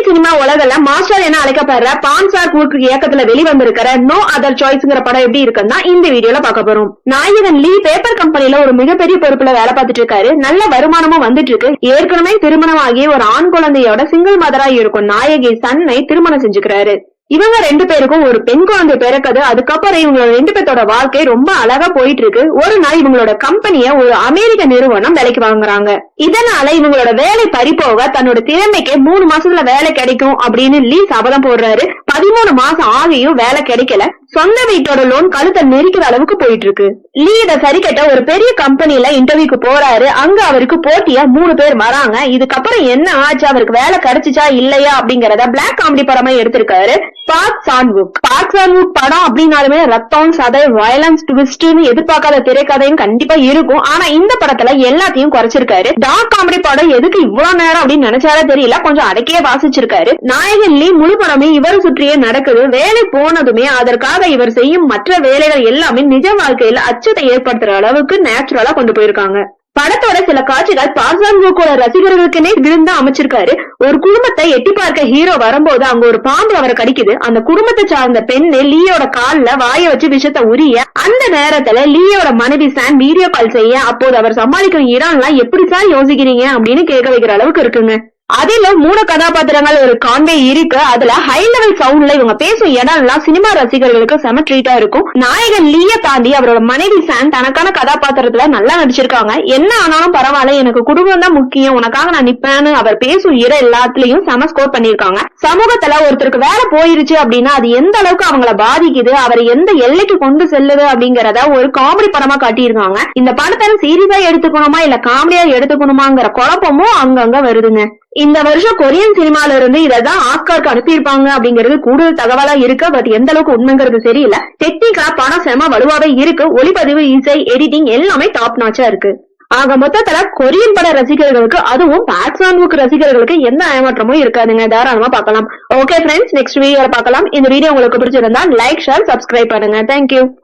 Tamil cinema உலகல master என அழைக்கப்படுற பான்சார் கூர்க் இயக்கத்துல வெளிவந்திருக்கிற no other சாய்ஸ்ங்கிற படம் எப்படி இருக்குன்னா இந்த வீடியோல பார்க்க போறோம். நாயகன் லீ பேப்பர் கம்பெனில ஒரு மிகப்பெரிய பொறுப்புல வேலை பார்த்துட்டு இருக்காரு. நல்ல வருமானமும் வந்துட்டு இருக்கு. ஏற்கனவே திருமணமாகி ஒரு ஆண் குழந்தையோட சிங்கிள் மதரா இருக்கும் நாயகி சன்னை திருமணம் செஞ்சுக்கிறாரு. இவங்க ரெண்டு பேருக்கும் ஒரு பெண் குழந்தை பிறக்குது. அதுக்கப்புறம் இவங்களோட ரெண்டு பேர்த்தோட வாழ்க்கை ரொம்ப அழகா போயிட்டு இருக்கு ஒரு நாள் இவங்களோட கம்பெனிய ஒரு அமெரிக்க நிறுவனம் விலைக்கு வாங்குறாங்க. இதனால இவங்களோட வேலை பறிப்போக தன்னோட திறமைக்கு மூணு மாசத்துல வேலை கிடைக்கும் அப்படின்னு லீ சபதம் போடுறாரு. பதிமூணு மாசம் ஆகியும் வேலை கிடைக்கல. சொந்த வீட்டோட லோன் கழுத்தை நெரிக்கிற அளவுக்கு போயிட்டு இருக்கு லீ இத சரி கட்ட ஒரு பெரிய கம்பெனில இன்டர்வியூக்கு போறாரு. அங்க அவருக்கு போட்டியா மூணு பேர் வராங்க. இதுக்கப்புறம் என்ன ஆச்சு? அவருக்கு வேலை கிடைச்சிச்சா இல்லையா அப்படிங்கறத பிளாக் காமெடி படமா எடுத்திருக்காரு பார்க் சான்வுக் பார்க் சான்வுக் படம் அப்படின்னாலுமே ரத்தம் சதை வயலன்ஸ் ட்விஸ்ட்னு எதிர்பார்க்காத திரைக்கதையும் கண்டிப்பா இருக்கும். ஆனா இந்த படத்துல எல்லாத்தையும் குறைச்சிருக்காரு. டார்க் காமெடி படம் எதுக்கு இவ்வளவு நேரம் அப்படின்னு நினைச்சாரா தெரியல. கொஞ்சம் அடக்கியே வாசிச்சிருக்காரு. நாயகன் லீ முழு படமே இவர் சுற்றியே நடக்குது. வேலை போனதுமே அதற்காக இவர் செய்யும் மற்ற வேலைகள் எல்லாமே நிஜ வாழ்க்கையில அச்சத்தை ஏற்படுத்துற அளவுக்கு நேச்சுரலா கொண்டு போயிருக்காங்க. படத்தோட சில காட்சிகள் பார்சான்கோட ரசிகர்களுக்குனே விருந்தா அமைச்சிருக்காரு. ஒரு குடும்பத்தை எட்டி பார்க்க ஹீரோ வரும்போது அங்க ஒரு பாம்பு அவரை கடிக்குது. அந்த குடும்பத்தை சார்ந்த பெண்ணு லீயோட கால்ல வாய வச்சு விஷத்தை உரிய அந்த நேரத்துல லீயோட மனைவி சான் வீடியோ கால் செய்ய அப்போது அவர் சமாளிக்கும் எல்லாம் எப்படி சார் யோசிக்கிறீங்க அப்படின்னு கேட்க வைக்கிற அளவுக்கு இருக்குங்க. அதிலும் மூணு கதாபாத்திரங்கள் ஒரு கான்வே இருக்கு. அதுல ஹை லெவல் சவுண்ட்ல இவங்க பேசும் இடம்லாம் சினிமா ரசிகர்களுக்கு செம ட்ரீட்டா இருக்கும். நாயகன் லீய தாண்டி அவரோட மனைவி சான் தனக்கான கதாபாத்திரத்துல நல்லா நடிச்சிருக்காங்க. என்ன ஆனாலும் பரவாயில்ல எனக்கு குடும்பம் தான் முக்கியம். உனக்காக நான் நிப்பேன்னு அவர் பேசும் இட எல்லாத்துலயும் செம ஸ்கோர் பண்ணிருக்காங்க. சமூகத்துல ஒருத்தருக்கு வேலை போயிருச்சு அப்படின்னா அது எந்த அளவுக்கு அவங்கள பாதிக்குது அவரை எந்த எல்லைக்கு கொண்டு செல்லுது அப்படிங்கறத ஒரு காமெடி படமா காட்டியிருக்காங்க. இந்த படத்தை சீரியஸா எடுத்துக்கணுமா இல்ல காமெடியா எடுத்துக்கணுமாங்கிற குழப்பமும் அங்கங்க வருதுங்க. இந்த வருஷம் கொரியன் சினிமால இருந்து இதான் ஆஸ்காருக்கு அனுப்பியிருப்பாங்க அப்படிங்கிறது கூடுதல் தகவலா இருக்கு. பட் எந்த அளவுக்கு உண்மைங்கிறது தெரியல. டெக்னிக்கா பணம் செம வலுவாவே இருக்கு. ஒளிப்பதிவு இசை எடிட்டிங் எல்லாமே டாப் நாச்சா இருக்கு. ஆக மொத்தத்துல கொரியன் பட ரசிகர்களுக்கு அதுவும் பாக்ஸான்வுக்கு ரசிகர்களுக்கு எந்த ஏமாற்றமும் இருக்காதுங்க. தாராளமா பார்க்கலாம். ஓகே ஃப்ரெண்ட்ஸ் நெக்ஸ்ட் வீடியோல பார்க்கலாம். இந்த வீடியோ உங்களுக்கு பிடிச்சிருந்தா லைக் ஷேர் சப்ஸ்கிரைப் பண்ணுங்க. Thank you